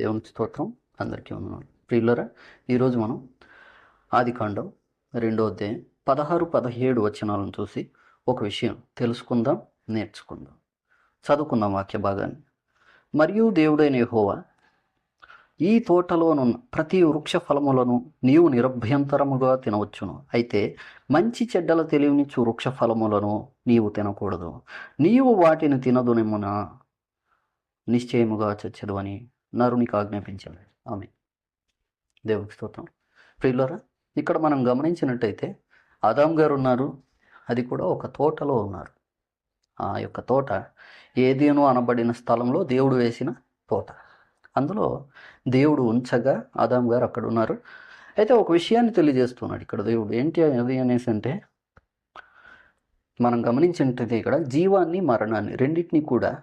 దేవుని స్తోత్రం. అందరికీ ఉన్నాను ప్రియులరా ఈరోజు మనం ఆదికాండం రెండో అధ్యాయం పదహారు పదిహేడు వచనాలను చూసి ఒక విషయం తెలుసుకుందాం నేర్చుకుందాం. చదువుకుందాం వాక్య భాగాన్ని. మరియు దేవుడైన హోవా ఈ తోటలోనున్న ప్రతి వృక్ష ఫలములను నీవు నిరభ్యంతరముగా తినవచ్చును. అయితే మంచి చెడ్డల తెలివినిచ్చు వృక్ష ఫలములను నీవు తినకూడదు. నీవు వాటిని తినదునిమున నిశ్చయముగా చచ్చదు అని నరునికి ఆజ్ఞాపించాడు ఆమె దేవుకి స్తోత్రం. ప్రియులరా ఇక్కడ మనం గమనించినట్టయితే ఆదాం గారు ఉన్నారు అది కూడా ఒక తోటలో ఉన్నారు. ఆ యొక్క తోట ఏదేను అనబడిన స్థలంలో దేవుడు వేసిన తోట. అందులో దేవుడు ఉంచగా ఆదాం గారు అక్కడ ఉన్నారు. అయితే ఒక విషయాన్ని తెలియజేస్తున్నాడు ఇక్కడ దేవుడు. ఏంటి అది అనేసి అంటే మనం గమనించినట్టయితే ఇక్కడ జీవాన్ని మరణాన్ని రెండింటినీ కూడా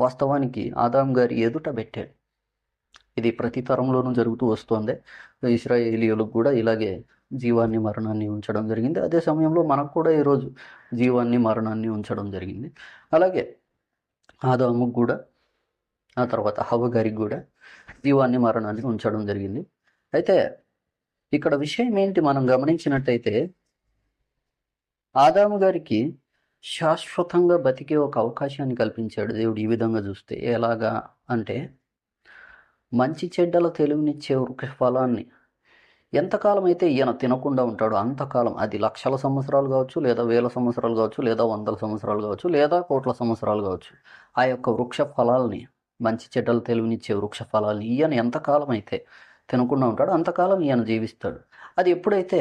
వాస్తవానికి ఆదాం గారి ఎదుట పెట్టాడు. ఇది ప్రతి తరంలోనూ జరుగుతూ వస్తుంది. ఇస్రాయేలీయులకు కూడా ఇలాగే జీవాన్ని మరణాన్ని ఉంచడం జరిగింది. అదే సమయంలో మనకు కూడా ఈరోజు జీవాన్ని మరణాన్ని ఉంచడం జరిగింది. అలాగే ఆదాముకు కూడా ఆ తర్వాత హవ గారికి కూడా జీవాన్ని మరణాన్ని ఉంచడం జరిగింది. అయితే ఇక్కడ విషయం ఏంటి మనం గమనించినట్టయితే ఆదాము గారికి శాశ్వతంగా బతికే ఒక అవకాశాన్ని కల్పించాడు దేవుడు ఈ విధంగా చూస్తే. ఎలాగా అంటే మంచి చెడ్డల తెలివినిచ్చే వృక్ష ఫలాన్ని ఎంతకాలం అయితే ఈయన తినకుండా ఉంటాడో అంతకాలం అది లక్షల సంవత్సరాలు కావచ్చు లేదా వేల సంవత్సరాలు కావచ్చు లేదా వందల సంవత్సరాలు కావచ్చు లేదా కోట్ల సంవత్సరాలు కావచ్చు ఆ యొక్క వృక్ష ఫలాల్ని మంచి చెడ్డలు తెలివినిచ్చే వృక్ష ఫలాల్ని ఈయన ఎంతకాలం అయితే తినకుండా ఉంటాడో అంతకాలం ఈయన జీవిస్తాడు. అది ఎప్పుడైతే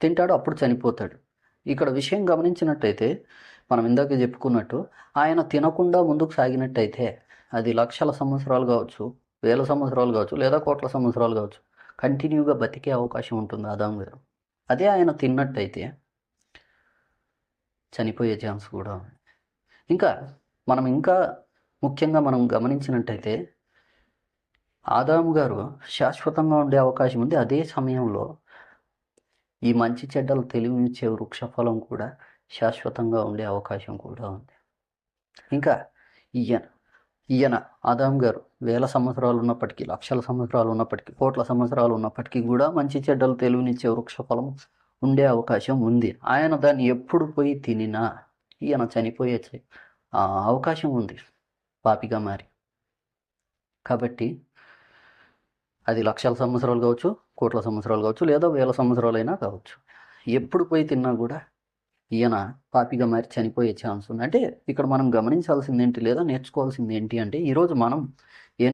తింటాడో అప్పుడు చనిపోతాడు. ఇక్కడ విషయం గమనించినట్టయితే మనం ఇందాక చెప్పుకున్నట్టు ఆయన తినకుండా ముందుకు సాగినట్టయితే అది లక్షల సంవత్సరాలు కావచ్చు వేల సంవత్సరాలు కావచ్చు లేదా కోట్ల సంవత్సరాలు కావచ్చు కంటిన్యూగా బతికే అవకాశం ఉంటుంది ఆదాం గారు. అదే ఆయన తిన్నట్టయితే చనిపోయే ఛాన్స్ కూడా ఉంది. ఇంకా మనం ఇంకా ముఖ్యంగా మనం గమనించినట్టయితే ఆదాము గారు శాశ్వతంగా ఉండే అవకాశం ఉంది. అదే సమయంలో ఈ మంచి చెడ్డలు తెలివినిచ్చే వృక్షఫలం కూడా శాశ్వతంగా ఉండే అవకాశం కూడా ఉంది. ఇంకా ఈయన ఈయన ఆదాం గారు వేల సంవత్సరాలు ఉన్నప్పటికీ లక్షల సంవత్సరాలు ఉన్నప్పటికీ కోట్ల సంవత్సరాలు ఉన్నప్పటికీ కూడా మంచి చెడ్డలు తెలివినిచ్చే వృక్షఫలం ఉండే అవకాశం ఉంది. ఆయన దాన్ని ఎప్పుడు పోయి తినినా ఈయన చనిపోయే ఆ అవకాశం ఉంది. పాపిగా మారి. కాబట్టి అది లక్షల సంవత్సరాలు కావచ్చు కోట్ల సంవత్సరాలు కావచ్చు లేదా వేల సంవత్సరాలైనా కావచ్చు. ఎప్పుడు పోయి తిన్నా కూడా ఈయన పాపిగా మారి చనిపోయే ఛాన్స్ ఉంది. అంటే ఇక్కడ మనం గమనించాల్సింది ఏంటి లేదా నేర్చుకోవాల్సింది ఏంటి అంటే ఈరోజు మనం